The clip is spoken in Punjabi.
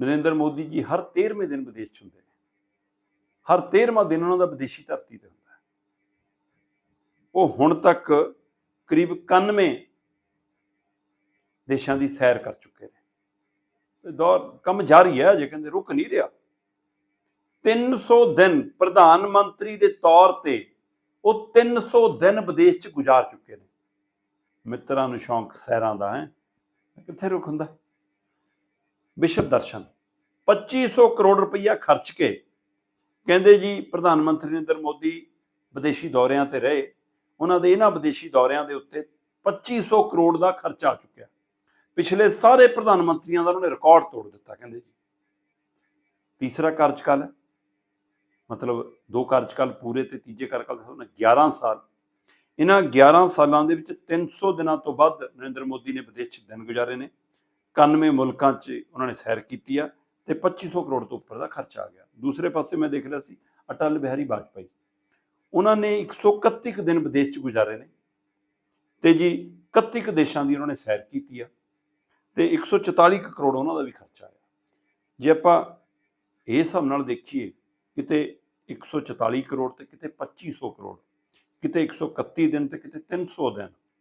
ਨਰਿੰਦਰ ਮੋਦੀ ਜੀ ਹਰ 13ਵੇਂ ਦਿਨ ਵਿਦੇਸ਼ 'ਚ ਹੁੰਦੇ ਨੇ। ਹਰ 13ਵਾਂ ਦਿਨ ਉਹਨਾਂ ਦਾ ਵਿਦੇਸ਼ੀ ਧਰਤੀ ਤੇ ਹੁੰਦਾ ਉਹ ਹੁਣ ਤੱਕ ਕਰੀਬ 91 ਦੇਸ਼ਾਂ ਦੀ ਸੈਰ ਕਰ ਚੁੱਕੇ ਨੇ। ਤੇ ਦੌਰ, ਕੰਮ ਜਾਰੀ ਹੈ, ਅਜੇ ਕਹਿੰਦੇ ਰੁਕ ਨਹੀਂ ਰਿਹਾ। 300 ਦਿਨ ਪ੍ਰਧਾਨ ਮੰਤਰੀ ਦੇ ਤੌਰ ਤੇ ਉਹ 300 ਦਿਨ ਵਿਦੇਸ਼ 'ਚ ਗੁਜ਼ਾਰ ਚੁੱਕੇ ਨੇ। ਮਿੱਤਰਾਂ ਨੂੰ ਸ਼ੌਂਕ ਸੈਰਾਂ ਦਾ ਹੈ। ਕਿੱਥੇ ਰੁਕ ਹੁੰਦਾ? ਵਿਸ਼ਵ ਦਰਸ਼ਨ। 2500 ਕਰੋੜ ਰੁਪਈਆ ਖਰਚ ਕੇ ਕਹਿੰਦੇ ਜੀ, ਪ੍ਰਧਾਨ ਮੰਤਰੀ ਨਰਿੰਦਰ ਮੋਦੀ ਵਿਦੇਸ਼ੀ ਦੌਰਿਆਂ ਤੇ ਰਹੇ। ਉਹਨਾਂ ਦੇ ਇਹਨਾਂ ਵਿਦੇਸ਼ੀ ਦੌਰਿਆਂ ਦੇ ਉੱਤੇ 2500 ਕਰੋੜ ਦਾ ਖਰਚਾ ਆ ਚੁੱਕਿਆ। ਪਿਛਲੇ ਸਾਰੇ ਪ੍ਰਧਾਨ ਮੰਤਰੀਆਂ ਦਾ ਉਹਨੇ ਰਿਕਾਰਡ ਤੋੜ ਦਿੱਤਾ, ਕਹਿੰਦੇ ਜੀ। ਤੀਸਰਾ ਕਾਰਜਕਾਲ ਹੈ। ਮਤਲਬ ਦੋ ਕਾਰਜਕਾਲ ਪੂਰੇ ਤੇ ਤੀਜੇ ਕਾਰਜਕਾਲ ਦਾ 11 ਸਾਲ। ਇਹਨਾਂ 11 ਸਾਲਾਂ ਦੇ ਵਿੱਚ 300 ਦਿਨਾਂ ਤੋਂ ਵੱਧ ਨਰਿੰਦਰ ਮੋਦੀ ਨੇ ਵਿਦੇਸ਼ 'ਚ ਦਿਨ ਗੁਜ਼ਾਰੇ ਨੇ। 91 ਮੁਲਕਾਂ 'ਚ ਉਹਨਾਂ ਨੇ ਸੈਰ ਕੀਤੀ ਆ ਤੇ 2500 ਕਰੋੜ ਤੋਂ ਉੱਪਰ ਦਾ ਖਰਚਾ ਆ ਗਿਆ। ਦੂਸਰੇ ਪਾਸੇ ਮੈਂ ਦੇਖ ਰਿਹਾ ਸੀ ਅਟਲ ਬਿਹਾਰੀ ਵਾਜਪਾਈ ਉਹਨਾਂ ਨੇ 131 ਕੁ ਦਿਨ ਵਿਦੇਸ਼ 'ਚ ਗੁਜ਼ਾਰੇ ਨੇ ਤੇ ਜੀ 31 ਕੁ ਦੇਸ਼ਾਂ ਦੀ ਉਹਨਾਂ ਨੇ ਸੈਰ ਕੀਤੀ ਆ ਤੇ 144 ਕੁ ਕਰੋੜ ਉਹਨਾਂ ਦਾ ਵੀ ਖਰਚਾ ਆਇਆ। ਜੇ ਆਪਾਂ ਇਹ ਹਿਸਾਬ ਨਾਲ ਦੇਖੀਏ ਕਿਤੇ 144 ਕਰੋੜ ਤੇ ਕਿਤੇ 2500 ਕਰੋੜ, ਕਿਤੇ 131 ਦਿਨ ਤੇ ਕਿਤੇ 300 ਦਿਨ